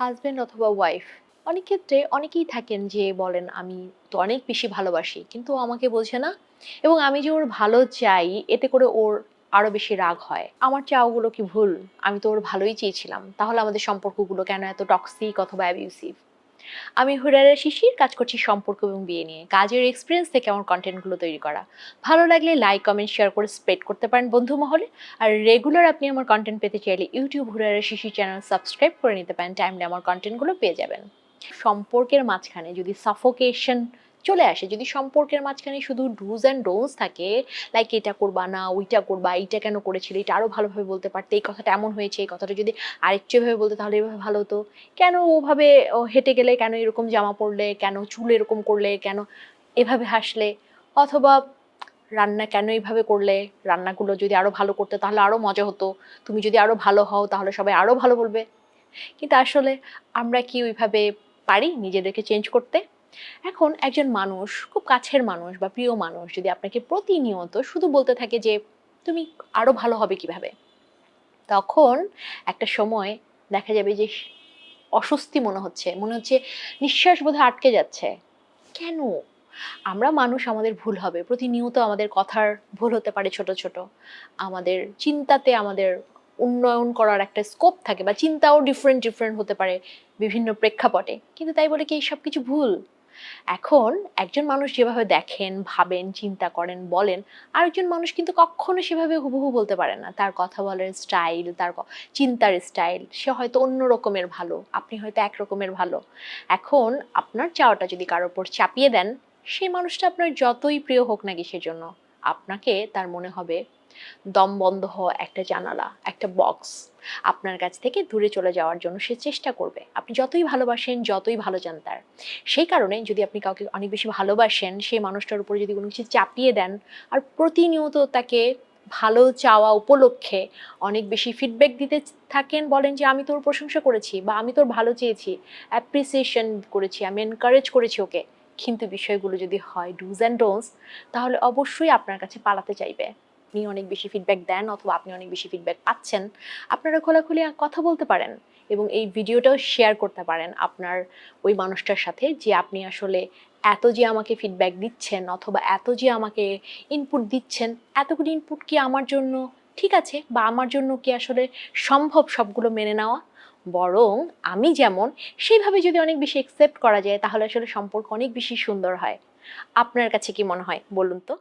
Husband অথবা wife অনেক ক্ষেত্রে অনেকেই থাকেন যে বলেন, আমি তো অনেক বেশি ভালোবাসি, কিন্তু আমাকে বোঝে না। এবং আমি যে ওর ভালো চাই, এতে করে ওর আরও বেশি রাগ হয়। আমার চাওগুলো কি ভুল? আমি তো ওর ভালোই চেয়েছিলাম। তাহলে আমাদের সম্পর্কগুলো কেন এত টক্সিক অথবা অ্যাবিউসিভ আমি হুরারের শিশির, কাজ করছি সম্পর্ক এবং বিয়ে নিয়ে। কাজের এক্সপিরিয়েন্স থেকে আমার কন্টেন্টগুলো তৈরি করা। ভালো লাগলে লাইক কমেন্ট শেয়ার করে স্প্রেড করতে পারেন বন্ধু মহলে। আর রেগুলার আপনি আমার কন্টেন্ট পেতে চাইলে ইউটিউব হুরারের শিশির চ্যানেল সাবস্ক্রাইব করে নিতে পারেন। টাইমলে আমার কন্টেন্টগুলো পেয়ে যাবেন। সম্পর্কের মাঝখানে যদি সাফোকেশন চলে আসে। যদি সম্পর্কের মাঝখানে শুধু ডুজ অ্যান্ড ডোন্স থাকে লাইক এটা করবা না, ওইটা করবা, এইটা কেন করেছিলে, এটা আরও ভালোভাবে বলতে পারতে, এই কথাটা এমন হয়েছে, এই কথাটা যদি আরেকটু এভাবে বলতে তাহলে এভাবে ভালো হতো। কেন ওভাবে হেঁটে গেলে, কেন এরকম জামা পরলে, কেন চুল এরকম করলে, কেন এভাবে হাসলে, অথবা রান্না কেন এইভাবে করলে, রান্নাগুলো যদি আরও ভালো করতে তাহলে আরও মজা হতো। তুমি যদি আরও ভালো হও তাহলে সবাই আরও ভালো বলবে। কিন্তু আসলে আমরা কি ওইভাবে পারি নিজেদেরকে চেঞ্জ করতে? এখন একজন মানুষ, খুব কাছের মানুষ বা প্রিয় মানুষ যদি আপনাকে প্রতিনিয়ত শুধু বলতে থাকে যে, তুমি আরও ভালো হবে কীভাবে? তখন একটা সময় দেখা যাবে যে, অস্বস্তি মনে হচ্ছে। মনে হচ্ছে নিঃশ্বাস বোধহয় আটকে যাচ্ছে। কেন? আমরা মানুষ আমাদের ভুল হবে। প্রতিনিয়ত আমাদের কথার ভুল হতে পারে ছোট ছোট। আমাদের চিন্তাতে আমাদের উন্নয়ন করার একটা স্কোপ থাকে বা চিন্তাও ডিফারেন্ট ডিফারেন্ট হতে পারে বিভিন্ন প্রেক্ষাপটে। কিন্তু তাই বলে কি এই সব কিছু ভুল? এখন একজন মানুষ যেভাবে দেখেন, ভাবেন, চিন্তা করেন, বলেন, আরেকজন মানুষ কিন্তু কখনো সেভাবে হুবহু বলতে পারে না। তার কথা বলার স্টাইল তার চিন্তার স্টাইল সে হয়তো অন্য রকমের ভালো, আপনি হয়তো এক রকমের ভালো। এখন আপনার চাওয়াটা যদি কারোর উপর চাপিয়ে দেন, সেই মানুষটা আপনার যতই প্রিয় হোক না কিসের জন্য আপনাকে তার মনে হবে দম বন্ধ হওয়া একটা জানালা, একটা বক্স আপনার কাছ থেকে দূরে চলে যাওয়ার জন্য সে চেষ্টা করবে। আপনি যতই ভালোবাসেন, যতই ভালো চান তার। সেই কারণে যদি আপনি কাউকে অনেক বেশি ভালোবাসেন সেই মানুষটার উপরে যদি কোনো কিছু চাপিয়ে দেন, আর প্রতিনিয়ত তাকে ভালো চাওয়া উপলক্ষে অনেক বেশি ফিডব্যাক দিতে থাকেন, বলেন যে, আমি তোর প্রশংসা করেছি বা আমি তোর ভালো চেয়েছি অ্যাপ্রিসিয়েশন করেছি, আমি এনকারেজ করেছি ওকে। কিন্তু বিষয়গুলো যদি হয় ডুজ অ্যান্ড ডোন্স তাহলে অবশ্যই আপনার কাছে পালাতে চাইবে। আপনি অনেক বেশি ফিডব্যাক দেন অথবা আপনি অনেক বেশি ফিডব্যাক পাচ্ছেন। আপনারা খোলাখুলি কথা বলতে পারেন এবং এই ভিডিওটাও শেয়ার করতে পারেন আপনার ওই মানুষটার সাথে যে আপনি আসলে এত যে আমাকে ফিডব্যাক দিচ্ছেন অথবা এত যে আমাকে ইনপুট দিচ্ছেন, এতগুলো ইনপুট কি আমার জন্য ঠিক আছে বা আমার জন্য কি আসলে সম্ভব সবগুলো মেনে নেওয়া? বরং আমি যেমন সেইভাবে যদি অনেক বেশি অ্যাকসেপ্ট করা যায়, তাহলে আসলে সম্পর্ক অনেক বেশি সুন্দর হয়। আপনার কাছে কি মনে হয়? বলুন তো।